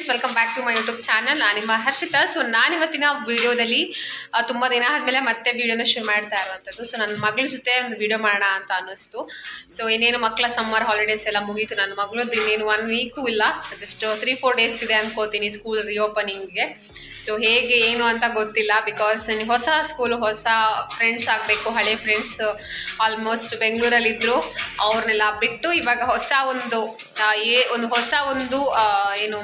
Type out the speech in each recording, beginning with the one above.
Friends welcome back to my YouTube channel ನಾನು ನಿಮ್ಮ Harshita. So ನಾನು ಇವತ್ತಿನ ವಿಡಿಯೋದಲ್ಲಿ ತುಂಬ ದಿನ ಆದಮೇಲೆ ಮತ್ತೆ ವೀಡಿಯೋನ ಶುರು ಮಾಡ್ತಾ ಇರುವಂಥದ್ದು. ಸೊ ನನ್ನ ಮಗಳ ಜೊತೆ ಒಂದು ವೀಡಿಯೋ ಮಾಡೋಣ ಅಂತ ಅನ್ನಿಸ್ತು. ಸೊ ಇನ್ನೇನು ಮಕ್ಕಳ ಸಮ್ಮರ್ ಹಾಲಿಡೇಸ್ ಎಲ್ಲ ಮುಗೀತು. ನನ್ನ ಮಗಳದ್ದು ಇನ್ನೇನು ಒನ್ ವೀಕು ಇಲ್ಲ. ಜಸ್ಟ್ ತ್ರೀ ಫೋರ್ ಡೇಸ್ ಇದೆ ಅನ್ಕೋತೀನಿ ಸ್ಕೂಲ್ ರಿಓಪನಿಂಗ್ಗೆ ಸೊ ಹೇಗೆ, ಏನು ಅಂತ ಗೊತ್ತಿಲ್ಲ ಬಿಕಾಸ್ ಹೊಸ ಸ್ಕೂಲು ಹೊಸ ಫ್ರೆಂಡ್ಸ್ ಆಗಬೇಕು, ಹಳೆ ಫ್ರೆಂಡ್ಸ್ ಆಲ್ಮೋಸ್ಟ್ ಬೆಂಗಳೂರಲ್ಲಿದ್ದರು ಅವ್ರನ್ನೆಲ್ಲ ಬಿಟ್ಟು ಇವಾಗ ಹೊಸ ಒಂದು ಏ, ಒಂದು ಹೊಸ ಒಂದು ಏನು,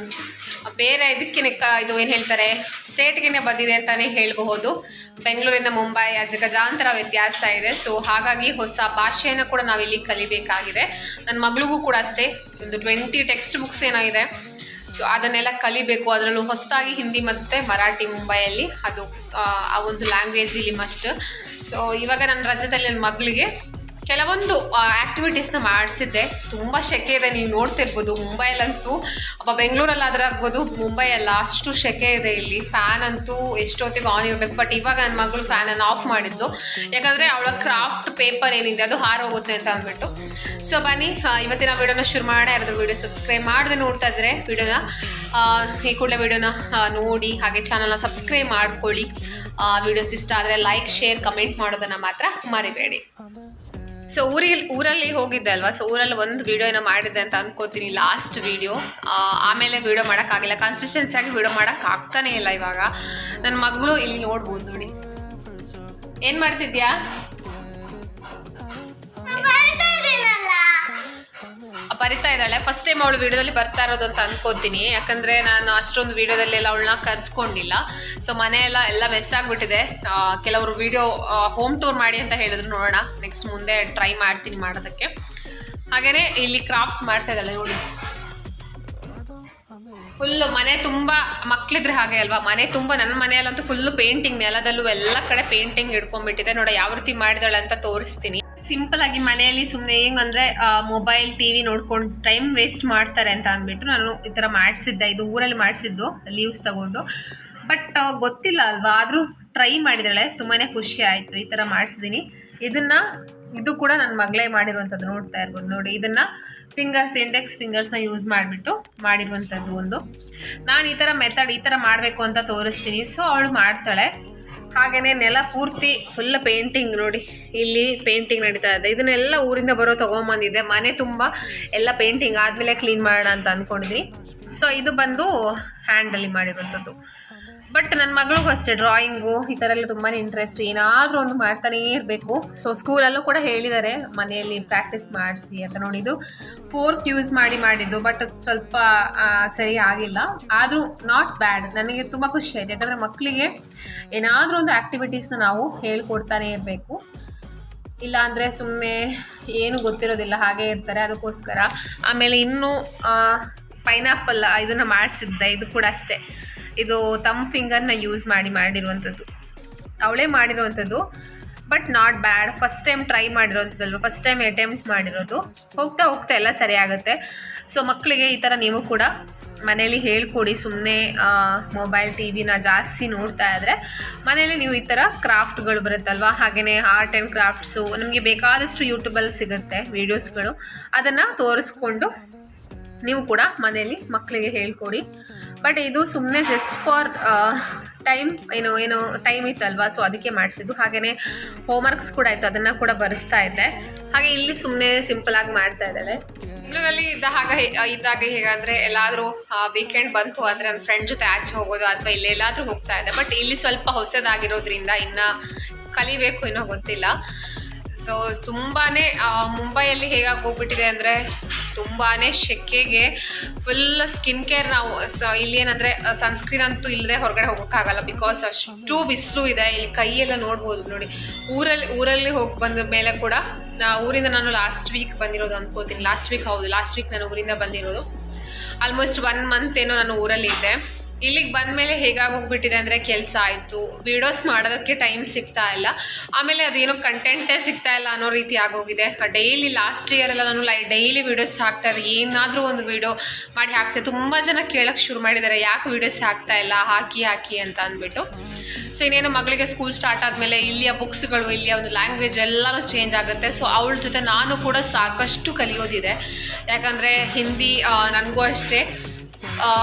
ಬೇರೆ ಇದಕ್ಕೆ ಇದು ಏನು ಹೇಳ್ತಾರೆ ಸ್ಟೇಟ್ಗೆ ಬಂದಿದೆ ಅಂತಲೇ ಹೇಳಬಹುದು. ಬೆಂಗಳೂರಿಂದ ಮುಂಬೈ ಅಜಗಜಾಂತರ ವ್ಯತ್ಯಾಸ ಇದೆ. ಸೊ ಹಾಗಾಗಿ ಹೊಸ ಭಾಷೆಯನ್ನು ಕೂಡ ನಾವಿಲ್ಲಿ ಕಲಿಬೇಕಾಗಿದೆ. ನನ್ನ ಮಗಳಿಗೂ ಕೂಡ ಅಷ್ಟೇ. ಒಂದು ಟ್ವೆಂಟಿ ಟೆಕ್ಸ್ಟ್ ಬುಕ್ಸ್ ಏನಾಗಿದೆ ಸೊ ಅದನ್ನೆಲ್ಲ ಕಲಿಬೇಕು. ಅದರಲ್ಲೂ ಹೊಸದಾಗಿ ಹಿಂದಿ ಮತ್ತು ಮರಾಠಿ ಮುಂಬೈಯಲ್ಲಿ ಅದು ಆ, ಒಂದು ಲ್ಯಾಂಗ್ವೇಜ್ ಇಲ್ಲಿ ಮಸ್ಟ್ ಸೊ ಇವಾಗ ನನ್ನ ರಾಜ್ಯದಲ್ಲಿ ನನ್ನ ಮಗಳಿಗೆ ಕೆಲವೊಂದು ಆ್ಯಕ್ಟಿವಿಟೀಸ್ನ ಮಾಡಿಸಿದ್ದೆ. ತುಂಬ ಶೆಕೆ ಇದೆ, ನೀವು ನೋಡ್ತಿರ್ಬೋದು. ಮುಂಬೈಲಂತೂ ಅಪ್ಪ ಬೆಂಗಳೂರಲ್ಲಿ ಆಗ್ಬೋದು, ಮುಂಬೈಯಲ್ಲ ಅಷ್ಟು ಶೆಕೆ ಇದೆ ಇಲ್ಲಿ. ಫ್ಯಾನ್ ಅಂತೂ ಎಷ್ಟೊತ್ತಿಗೆ ಆನ್ ಇರಬೇಕು. ಬಟ್ ಇವಾಗ ನನ್ನ ಮಗಳು ಫ್ಯಾನನ್ನು ಆಫ್ ಮಾಡಿದ್ದು. ಯಾಕಂದರೆ ಅವಳ ಕ್ರಾಫ್ಟ್ ಪೇಪರ್ ಏನಿದೆ, ಅದು ಹಾರೋಗುತ್ತೆ ಅಂತ ಅಂದ್ಬಿಟ್ಟು. ಸೊ ಬನ್ನಿ ಇವತ್ತಿನ ವಿಡಿಯೋನ ಶುರು ಮಾಡಿ ಯಾರಾದ್ರೂ ವಿಡಿಯೋ ಸಬ್ಸ್ಕ್ರೈಬ್ ಮಾಡಿದ್ರೆ ನೋಡ್ತಾ ಇದ್ರೆ ವಿಡಿಯೋನ ಈ ಕೂಡಲೇ ವಿಡಿಯೋನ ನೋಡಿ, ಹಾಗೆ ಚಾನಲ್ನ ಸಬ್ಸ್ಕ್ರೈಬ್ ಮಾಡ್ಕೊಳ್ಳಿ. ವಿಡಿಯೋಸ್ ಇಷ್ಟ ಆದರೆ ಲೈಕ್ ಶೇರ್ ಕಮೆಂಟ್ ಮಾಡೋದನ್ನು ಮಾತ್ರ ಮರಿಬೇಡಿ. ಸೊ ಊರಿಗೆ ಊರಲ್ಲಿ ಹೋಗಿದ್ದೆ ಅಲ್ವಾ? ಸೊ ಊರಲ್ಲಿ ಒಂದು ವೀಡಿಯೋ ಏನೋ ಮಾಡಿದ್ದೆ ಅಂತ ಅನ್ಕೋತೀನಿ ಲಾಸ್ಟ್ ವೀಡಿಯೋ ಆಮೇಲೆ ವಿಡಿಯೋ ಮಾಡೋಕ್ಕಾಗಿಲ್ಲ. ಕನ್ಸಿಸ್ಟೆನ್ಸಿ ಆಗಿ ವಿಡಿಯೋ ಮಾಡೋಕೆ ಆಗ್ತಾನೇ ಇಲ್ಲ ಇವಾಗ. ನನ್ನ ಮಗಳು ಇಲ್ಲಿ ನೋಡ್ಬೋದು ನೋಡಿ. ಏನು ಮಾಡ್ತಿದ್ಯಾ? ಬರಿತಾ ಇದ್ದಾಳೆ. ಫಸ್ಟ್ ಟೈಮ್ ಅವಳು ವಿಡಿಯೋದಲ್ಲಿ ಬರ್ತಾ ಇರೋದು ಅಂತ ಅನ್ಕೋತೀನಿ. ಯಾಕಂದ್ರೆ ನಾನು ಅಷ್ಟೊಂದು ವೀಡಿಯೋದಲ್ಲೆಲ್ಲ ಅವಳನ್ನ ಕರ್ಸ್ಕೊಂಡಿಲ್ಲ. ಸೊ ಮನೆಯೆಲ್ಲ ಎಲ್ಲ ಮೆಸ್ ಆಗಿಬಿಟ್ಟಿದೆ. ಕೆಲವರು ವಿಡಿಯೋ ಹೋಮ್ ಟೂರ್ ಮಾಡಿ ಅಂತ ಹೇಳಿದ್ರು ನೋಡೋಣ. ನೆಕ್ಸ್ಟ್ ಮುಂದೆ ಟ್ರೈ ಮಾಡ್ತೀನಿ ಮಾಡೋದಕ್ಕೆ. ಹಾಗೇನೆ ಇಲ್ಲಿ ಕ್ರಾಫ್ಟ್ ಮಾಡ್ತಾ ಇದ್ದಾಳೆ ನೋಡಿ. ಫುಲ್ ಮನೆ ತುಂಬ ಮಕ್ಳಿದ್ರೆ ಹಾಗೆ ಅಲ್ವಾ? ಮನೆ ತುಂಬ, ನನ್ನ ಮನೆಯಲ್ಲಂತೂ ಫುಲ್ ಪೇಂಟಿಂಗ್ ನೆಲದಲ್ಲೂ ಎಲ್ಲ ಕಡೆ ಪೇಂಟಿಂಗ್ ಇಟ್ಕೊಂಡ್ಬಿಟ್ಟಿದೆ ನೋಡ, ಯಾವ ರೀತಿ ಮಾಡಿದಾಳೆ ಅಂತ ತೋರಿಸ್ತೀನಿ. ಸಿಂಪಲ್ ಆಗಿ ಮನೆಯಲ್ಲಿ ಸುಮ್ಮನೆ ಹೆಂಗಂದ್ರೆ ಮೊಬೈಲ್ ಟಿ ವಿ ನೋಡ್ಕೊಂಡು ಟೈಮ್ ವೇಸ್ಟ್ ಮಾಡ್ತಾರೆ ಅಂತ ಅಂದ್ಬಿಟ್ಟು ನಾನು ಈ ಥರ ಮಾಡಿಸಿದ್ದೆ. ಇದು ಊರಲ್ಲಿ ಮಾಡಿಸಿದ್ದು ಲೀವ್ಸ್ ತಗೊಂಡು. ಬಟ್ ಗೊತ್ತಿಲ್ಲ ಅಲ್ವಾ? ಆದರೂ ಟ್ರೈ ಮಾಡಿದಾಳೆ. ತುಂಬಾ ಖುಷಿ ಆಯಿತು. ಈ ಥರ ಮಾಡಿಸಿದ್ದೀನಿ ಇದನ್ನ, ಇದು ಕೂಡ ನನ್ನ ಮಗಳೇ ಮಾಡಿರುವಂಥದ್ದು ನೋಡ್ತಾ ಇರ್ಬೋದು ನೋಡಿ. ಇದನ್ನ ಫಿಂಗರ್ಸ್ ಇಂಡೆಕ್ಸ್ ಫಿಂಗರ್ಸ್ನ ಯೂಸ್ ಮಾಡಿಬಿಟ್ಟು ಮಾಡಿರುವಂಥದ್ದು ಒಂದು. ನಾನು ಈ ಥರ ಮೆಥಡ್ ಈ ಥರ ಮಾಡಬೇಕು ಅಂತ ತೋರಿಸ್ತೀನಿ. ಸೊ ಅವಳು ಮಾಡ್ತಾಳೆ. ಹಾಗೆಯೇ ನೆಲ ಪೂರ್ತಿ ಫುಲ್ ಪೇಂಟಿಂಗ್ ನೋಡಿ. ಇಲ್ಲಿ ಪೇಂಟಿಂಗ್ ನಡೀತಾ ಇದೆ. ಇದನ್ನೆಲ್ಲ ಊರಿಂದ ಬರೋ ತೊಗೊಂಬಂದಿದ್ದೆ. ಮನೆ ತುಂಬ ಎಲ್ಲ ಪೇಂಟಿಂಗ್ ಆದಮೇಲೆ ಕ್ಲೀನ್ ಮಾಡೋಣ ಅಂತ ಅಂದ್ಕೊಂಡಿದ್ವಿ ಸೊ ಇದು ಬಂದು ಹ್ಯಾಂಡಲ್ಲಿ ಮಾಡಿರುವಂಥದ್ದು. ಬಟ್ ನನ್ನ ಮಗಳಿಗೂ ಅಷ್ಟೇ ಡ್ರಾಯಿಂಗು ಈ ಥರ ಎಲ್ಲ ತುಂಬಾ ಇಂಟ್ರೆಸ್ಟ್ ಏನಾದರೂ ಒಂದು ಮಾಡ್ತಾನೇ ಇರಬೇಕು. ಸೊ ಸ್ಕೂಲಲ್ಲೂ ಕೂಡ ಹೇಳಿದ್ದಾರೆ, ಮನೆಯಲ್ಲಿ ಪ್ರಾಕ್ಟೀಸ್ ಮಾಡಿಸಿ ಅಂತ ನೋಡಿದ್ದು. ಫೋರ್ಕ್ ಯೂಸ್ ಮಾಡಿ ಮಾಡಿದ್ದು ಬಟ್ ಸ್ವಲ್ಪ ಸರಿ ಆಗಿಲ್ಲ. ಆದರೂ ನಾಟ್ ಬ್ಯಾಡ್ ನನಗೆ ತುಂಬ ಖುಷಿ ಆಯಿತು. ಯಾಕಂದರೆ ಮಕ್ಕಳಿಗೆ ಏನಾದರೂ ಒಂದು ಆ್ಯಕ್ಟಿವಿಟೀಸ್ನ ನಾವು ಹೇಳ್ಕೊಡ್ತಾನೆ ಇರಬೇಕು. ಇಲ್ಲಾಂದರೆ ಸುಮ್ಮನೆ ಏನು ಗೊತ್ತಿರೋದಿಲ್ಲ, ಹಾಗೆ ಇರ್ತಾರೆ. ಅದಕ್ಕೋಸ್ಕರ ಆಮೇಲೆ ಇನ್ನೂ ಪೈನಾಪಲ್ ಇದನ್ನು ಮಾಡಿಸಿದ್ದೆ. ಇದು ಕೂಡ ಅಷ್ಟೇ. ಇದು ತಮ್ ಫಿಂಗರ್ನ ಯೂಸ್ ಮಾಡಿ ಮಾಡಿರುವಂಥದ್ದು. ಅವಳೇ ಮಾಡಿರುವಂಥದ್ದು but not bad first time try ಮಾಡಿರೋಂಥದ್ದಲ್ವ first time attempt ಮಾಡಿರೋದು. ಹೋಗ್ತಾ ಹೋಗ್ತಾ ಎಲ್ಲ ಸರಿ ಆಗುತ್ತೆ. ಸೊ ಮಕ್ಕಳಿಗೆ ಈ ಥರ ನೀವು ಕೂಡ ಮನೇಲಿ ಹೇಳ್ಕೊಡಿ. ಸುಮ್ಮನೆ ಮೊಬೈಲ್ ಟಿ ವಿನ ಜಾಸ್ತಿ ನೋಡ್ತಾ ಇದ್ದರೆ ಮನೇಲಿ ನೀವು ಈ ಥರ ಕ್ರಾಫ್ಟ್ಗಳು ಬರುತ್ತಲ್ವ? ಹಾಗೆಯೇ ಆರ್ಟ್ ಆ್ಯಂಡ್ ಕ್ರಾಫ್ಟ್ಸು ನಮಗೆ ಬೇಕಾದಷ್ಟು ಯೂಟ್ಯೂಬಲ್ಲಿ ಸಿಗುತ್ತೆ ವೀಡಿಯೋಸ್ಗಳು ಅದನ್ನು ತೋರಿಸ್ಕೊಂಡು ನೀವು ಕೂಡ ಮನೇಲಿ ಮಕ್ಕಳಿಗೆ ಹೇಳ್ಕೊಡಿ. ಬಟ್ ಇದು ಸುಮ್ಮನೆ ಜಸ್ಟ್ ಫಾರ್ ಟೈಮ್ ಏನು ಏನು ಟೈಮ್ ಇತ್ತಲ್ವಾ ಸೊ ಅದಕ್ಕೆ ಮಾಡಿಸಿದ್ದು. ಹಾಗೆಯೇ ಹೋಮ್ವರ್ಕ್ಸ್ ಕೂಡ ಇತ್ತು ಅದನ್ನು ಕೂಡ ಬರೆಸ್ತಾ ಇದ್ದೆ. ಹಾಗೆ ಇಲ್ಲಿ ಸುಮ್ಮನೆ ಸಿಂಪಲಾಗಿ ಮಾಡ್ತಾ ಇದ್ದಾಳೆ. ಬೆಂಗಳೂರಲ್ಲಿ ಇದ್ದ ಹಾಗೆ ಇದ್ದಾಗ ಹೇಗಂದ್ರೆ ಎಲ್ಲಾದರೂ ವೀಕೆಂಡ್ ಬಂತು ಅಂದರೆ ನನ್ನ ಫ್ರೆಂಡ್ ಜೊತೆ ಆಚೆ ಹೋಗೋದು ಅಥವಾ ಇಲ್ಲೆಲ್ಲಾದರೂ ಹೋಗ್ತಾ ಇದೆ ಬಟ್ ಇಲ್ಲಿ ಸ್ವಲ್ಪ ಹೊಸದಾಗಿರೋದ್ರಿಂದ ಇನ್ನು ಕಲಿಬೇಕು ಏನೋ ಗೊತ್ತಿಲ್ಲ. ಸೊ ತುಂಬಾ ಮುಂಬೈಯಲ್ಲಿ ಹೇಗಾಗಿ ಹೋಗ್ಬಿಟ್ಟಿದೆ ಅಂದರೆ ತುಂಬಾ ಶೆಕೆಗೆ ಫುಲ್ ಸ್ಕಿನ್ ಕೇರ್ ನಾವು, ಸ ಇಲ್ಲಿ ಏನಂದರೆ ಸನ್ಸ್ಕ್ರೀನ್ ಅಂತೂ ಇಲ್ಲದೆ ಹೊರಗಡೆ ಹೋಗೋಕ್ಕಾಗಲ್ಲ ಬಿಕಾಸ್ ಅಷ್ಟು ಬಿಸಿಲು ಇದೆ. ಇಲ್ಲಿ ಕೈಯೆಲ್ಲ ನೋಡ್ಬೋದು ನೋಡಿ. ಊರಲ್ಲಿ ಊರಲ್ಲಿ ಹೋಗಿ ಬಂದ ಮೇಲೆ ಕೂಡ ಊರಿಂದ ನಾನು ಲಾಸ್ಟ್ ವೀಕ್ ಬಂದಿರೋದು ಅನ್ಕೋತೀನಿ. ಲಾಸ್ಟ್ ವೀಕ್ ಹೌದು ಲಾಸ್ಟ್ ವೀಕ್ ನಾನು ಊರಿಂದ ಬಂದಿರೋದು. ಆಲ್ಮೋಸ್ಟ್ ಒನ್ ಮಂತ್ ಏನೋ ನಾನು ಊರಲ್ಲಿ ಇದ್ದೆ ಇಲ್ಲಿಗೆ ಬಂದ ಮೇಲೆ ಹೋಗ್ಬಿಟ್ಟಿದೆ ಅಂದರೆ ಕೆಲಸ ಆಯಿತು. ವೀಡಿಯೋಸ್ ಮಾಡೋದಕ್ಕೆ ಟೈಮ್ ಸಿಗ್ತಾ ಇಲ್ಲ. ಆಮೇಲೆ ಅದೇನೋ ಕಂಟೆಂಟೇ ಸಿಗ್ತಾ ಇಲ್ಲ ಅನ್ನೋ ರೀತಿ ಆಗೋಗಿದೆ. ಡೈಲಿ ಲಾಸ್ಟ್ ಇಯರೆಲ್ಲ ನಾನು ಲೈ ಡೈಲಿ ವೀಡಿಯೋಸ್ ಹಾಕ್ತಾ ಇದ್ದೆ. ಏನಾದರೂ ಒಂದು ವೀಡಿಯೋ ಮಾಡಿ ಹಾಕ್ತೆ. ತುಂಬ ಜನ ಕೇಳೋಕ್ಕೆ ಶುರು ಮಾಡಿದ್ದಾರೆ. ಯಾಕೆ ವೀಡಿಯೋಸ್ ಹಾಕ್ತಾ ಇಲ್ಲ? ಹಾಕಿ ಹಾಕಿ ಅಂತ ಅಂದ್ಬಿಟ್ಟು. ಸೊ ಇನ್ನೇನು ಮಗಳಿಗೆ ಸ್ಕೂಲ್ ಸ್ಟಾರ್ಟ್ ಆದಮೇಲೆ ಇಲ್ಲಿಯ ಬುಕ್ಸ್ಗಳು ಇಲ್ಲಿಯ ಒಂದು ಲ್ಯಾಂಗ್ವೇಜ್ ಎಲ್ಲನೂ ಚೇಂಜ್ ಆಗುತ್ತೆ. ಸೊ ಅವಳ ಜೊತೆ ನಾನು ಕೂಡ ಸಾಕಷ್ಟು ಕಲಿಯೋದಿದೆ. ಯಾಕಂದರೆ ಹಿಂದಿ ನನಗೂ ಅಷ್ಟೇ.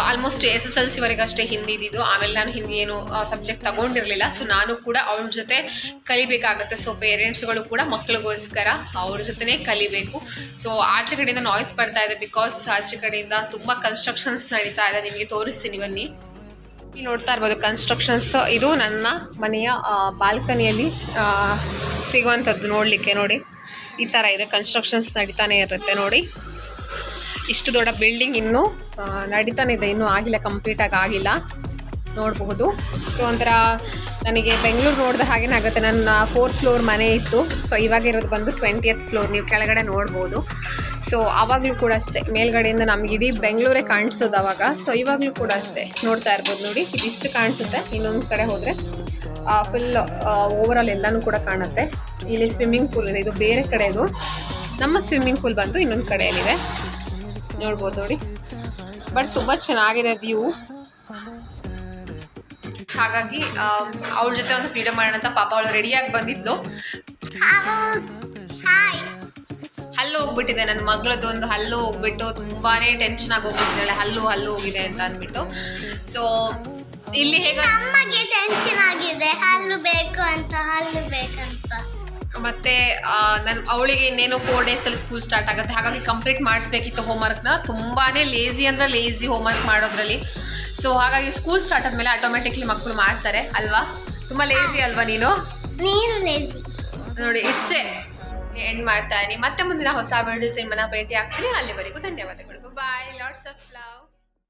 ಆಲ್ಮೋಸ್ಟ್ ಎಸ್ ಎಸ್ ಎಲ್ ಸಿವರೆಗೆ ಅಷ್ಟೇ ಹಿಂದಿ ಇದ್ದಿದ್ದು. ಆಮೇಲೆ ನಾನು ಹಿಂದಿ ಏನು ಸಬ್ಜೆಕ್ಟ್ ತಗೊಂಡಿರಲಿಲ್ಲ. ಸೊ ನಾನು ಕೂಡ ಅವ್ರ ಜೊತೆ ಕಲಿಬೇಕಾಗುತ್ತೆ. ಸೊ ಪೇರೆಂಟ್ಸ್ಗಳು ಕೂಡ ಮಕ್ಕಳಿಗೋಸ್ಕರ ಅವ್ರ ಜೊತೆನೇ ಕಲಿಬೇಕು. ಸೊ ಆಚೆ ಕಡೆಯಿಂದ ನಾಯ್ಸ್ ಬರ್ತಾ ಇದೆ ಬಿಕಾಸ್ ಆಚೆ ಕಡೆಯಿಂದ ತುಂಬ ಕನ್ಸ್ಟ್ರಕ್ಷನ್ಸ್ ನಡೀತಾ ಇದೆ. ನಿಮಗೆ ತೋರಿಸ್ತೀನಿ ಬನ್ನಿ. ಇಲ್ಲಿ ನೋಡ್ತಾ ಇರ್ಬೋದು ಕನ್ಸ್ಟ್ರಕ್ಷನ್ಸ್ ಇದು ನನ್ನ ಮನೆಯ ಬಾಲ್ಕನಿಯಲ್ಲಿ ಸಿಗುವಂಥದ್ದು ನೋಡಲಿಕ್ಕೆ ನೋಡಿ. ಈ ಥರ ಇದೆ. ಕನ್ಸ್ಟ್ರಕ್ಷನ್ಸ್ ನಡೀತಾನೆ ಇರುತ್ತೆ ನೋಡಿ. ಇಷ್ಟು ದೊಡ್ಡ ಬಿಲ್ಡಿಂಗ್ ಇನ್ನು ನಡೀತಾನೆ ಇದೆ ಇನ್ನೂ ಆಗಿಲ್ಲ ಕಂಪ್ಲೀಟಾಗಿ ಆಗಿಲ್ಲ. ನೋಡಬಹುದು. ಸೊ ಒಂಥರ ನನಗೆ ಬೆಂಗಳೂರು ನೋಡಿದ ಹಾಗೇನೆ ಆಗುತ್ತೆ. ನನ್ನ ಫೋರ್ತ್ ಫ್ಲೋರ್ ಮನೆ ಇತ್ತು. ಸೊ ಇವಾಗಿರೋದು ಬಂದು ಟ್ವೆಂಟಿಯತ್ ಫ್ಲೋರ್ ನೀವು ಕೆಳಗಡೆ ನೋಡ್ಬೋದು ಸೊ ಆವಾಗಲೂ ಕೂಡ ಅಷ್ಟೇ. ಮೇಲ್ಗಡೆಯಿಂದ ನಮ್ಗೆ ಇಡೀ ಬೆಂಗಳೂರೇ ಕಾಣಿಸೋದು ಅವಾಗ. ಸೊ ಇವಾಗಲೂ ಕೂಡ ಅಷ್ಟೇ. ನೋಡ್ತಾ ಇರ್ಬೋದು ನೋಡಿ. ಇದಿಷ್ಟು ಕಾಣಿಸುತ್ತೆ. ಇನ್ನೊಂದು ಕಡೆ ಹೋದರೆ ಫುಲ್ ಓವರಾಲ್ ಎಲ್ಲನೂ ಕೂಡ ಕಾಣುತ್ತೆ. ಇಲ್ಲಿ ಸ್ವಿಮ್ಮಿಂಗ್ ಪೂಲ್ ಇದೆ. ಇದು ಬೇರೆ ಕಡೆದು. ನಮ್ಮ ಸ್ವಿಮ್ಮಿಂಗ್ ಪೂಲ್ ಬಂದು ಇನ್ನೊಂದು ಕಡೆಯಲ್ಲಿದೆ. ನೋಡ್ಬೋದು ನೋಡಿ. ಬಟ್ ತುಂಬ ಚೆನ್ನಾಗಿದೆ ವ್ಯೂ ಹಾಗಾಗಿ ಅವಳ ಜೊತೆ ಒಂದು ಫ್ರೀಡಮ್ ಮಾಡೋಣ ಅಂತ ಪಾಪ ಅವಳು ರೆಡಿಯಾಗಿ ಬಂದಿದ್ಲು. ಹಲ್ಲು ಹೋಗ್ಬಿಟ್ಟಿದೆ ನನ್ನ ಮಗಳದ್ದು ಒಂದು ಹಲ್ಲು ಹೋಗ್ಬಿಟ್ಟು ತುಂಬಾನೇ ಟೆನ್ಷನ್ ಆಗಿ ಹೋಗ್ಬಿಟ್ಟಿದ್ದಾಳೆ ಹಲ್ಲು ಹಲ್ಲು ಹೋಗಿದೆ ಅಂತ ಅಂದ್ಬಿಟ್ಟು. ಸೊ ಇಲ್ಲಿ ಹೇಗೆ ಟೆನ್ಷನ್ ಆಗಿದೆ. ಹಲ್ಲು ಬೇಕು ಅಂತ, ಹಲ್ಲು ಬೇಕಂತ ಮತ್ತೆ ನಾನು ಅವಳಿಗೆ ಇನ್ನೇನು ಫೋರ್ ಡೇಸಲ್ಲಿ ಸ್ಕೂಲ್ ಸ್ಟಾರ್ಟ್ ಆಗುತ್ತೆ. ಹಾಗಾಗಿ ಕಂಪ್ಲೀಟ್ ಮಾಡಿಸ್ಬೇಕಿತ್ತು ಹೋಮ್ವರ್ಕ್ನ ತುಂಬಾನೇ ಲೇಜಿ ಅಂದ್ರೆ ಲೇಸಿ ಹೋಮ್ವರ್ಕ್ ಮಾಡೋದ್ರಲ್ಲಿ. ಸೊ ಹಾಗಾಗಿ ಸ್ಕೂಲ್ ಸ್ಟಾರ್ಟ್ ಆದ್ಮೇಲೆ ಆಟೋಮೆಟಿಕ್ಲಿ ಮಕ್ಕಳು ಮಾಡ್ತಾರೆ ಅಲ್ವಾ? ತುಂಬ ಲೇಸಿ ಅಲ್ವಾ ನೀನು? ನೀನು ಲೇಜಿ ನೋಡಿ ಇಷ್ಟೇ. ಎಂಡ್ ಮಾಡ್ತಾ ಇದೀನಿ ಮತ್ತೆ ಮುಂದಿನ ಹೊಸ ವಿಡಿಯೋ ನಿಮ್ಮನ್ನ ಭೇಟಿ ಆಗ್ತೀನಿ ಅಲ್ಲಿವರೆಗೂ ಧನ್ಯವಾದಗಳು. ಬಾಯ್ ಲಾಟ್ಸ್ ಆಫ್ ಲವ್